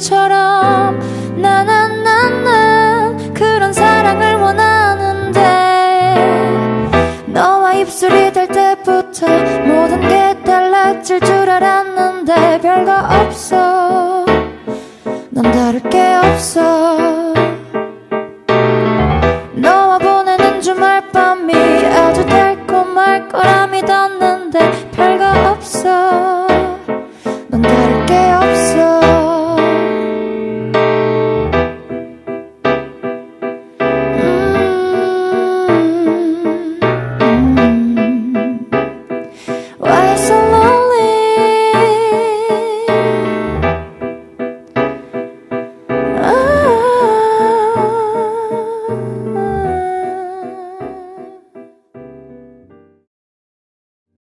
처럼 나나나나 그런 사랑을 원하는데 너와 입술이 될 때부터 모든 게 달라질 줄 알았는데 별거 없어. 넌 다를 게 없어.